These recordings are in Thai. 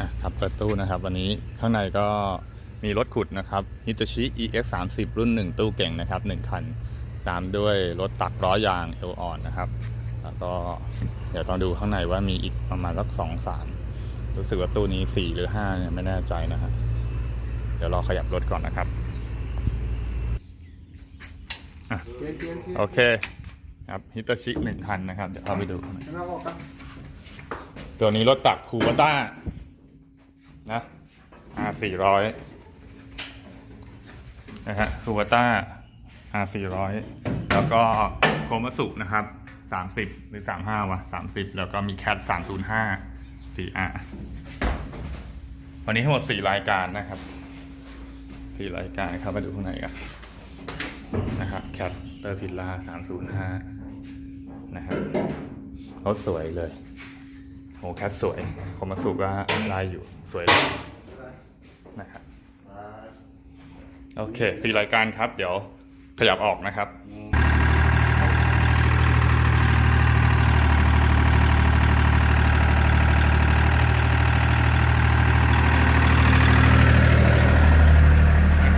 อะครับเปิดตู้นะครับ วันนี้ข้างในก็มีรถขุดนะครับ Hitachi EX 3 0รุ่น 1 ตู้เก่งนะครับ 1 คัน ตามด้วยรถตักล้อยางเอลออนนะครับ แล้วก็เดี๋ยวต้องดูข้างในว่ามีอีกประมาณสักสองสามรู้สึกว่าตู้นี้ 4 หรือ5เนี่ยไม่แน่ใจนะฮะเดี๋ยวรอขยับรถก่อนนะครับเกียร์เกียร์เกียร์โอเคครับฮิตาชิหนึ่งคันนะครับ เดี๋ยวเข้าไปดู ตัวนี้รถตักคูบต้า นะ R 4 0 0นะฮะคูบต้า R 4 0 0แล้วก็โคมสุนะครับ30หรือ35วะ30แล้วก็มีแคท305 4R วันนี้ทั้งหมด4รายการนะครับ4รายการครับมาดูข้างในกันนะครับแคทเตอร์พิลล่า305นะครับเขาสวยเลย โอ้แคทสวยผมมาสูกว่าลายอยู่สวยเลยนะครับโอเคสี่รายการครับ เดี๋ยวขยับออกนะครับ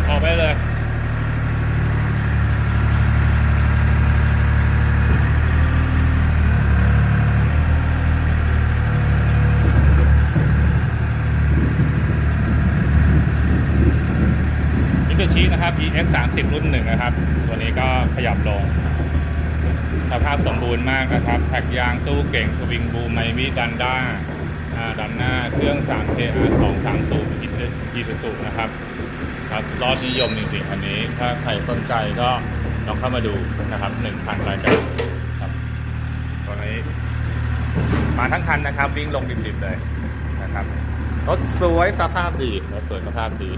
ออกไปเลย มิเต ชินะครับ EX 3 0รุ่นหนึ่งนะครับ ตัวนี้ก็ขยับลง สภาพสมบูรณ์มากนะครับ แท็กยางตู้เก่งสวิงบูมไมมิดันด้าอ่าดันหน้าเครื่อง 3KR 230อิอีซูซูนะครับ ครับ รอดนิยมจริงๆคันนี้ ถ้าใครสนใจก็ลองเข้ามาดูนะครับหนึ่งคันรายการครับตัวนี้มาทั้งคันนะครับ วิ่งลงดิบๆเลยนะครับรถสวยสภาพดีรถสวยสภาพดี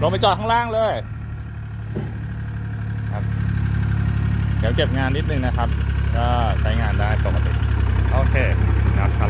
ลงไปจอดข้างล่างเลยครับเดี๋ยวเก็บงานนิดนึงนะครับ ก็ใช้งานได้ปกติโอเคนะครับคั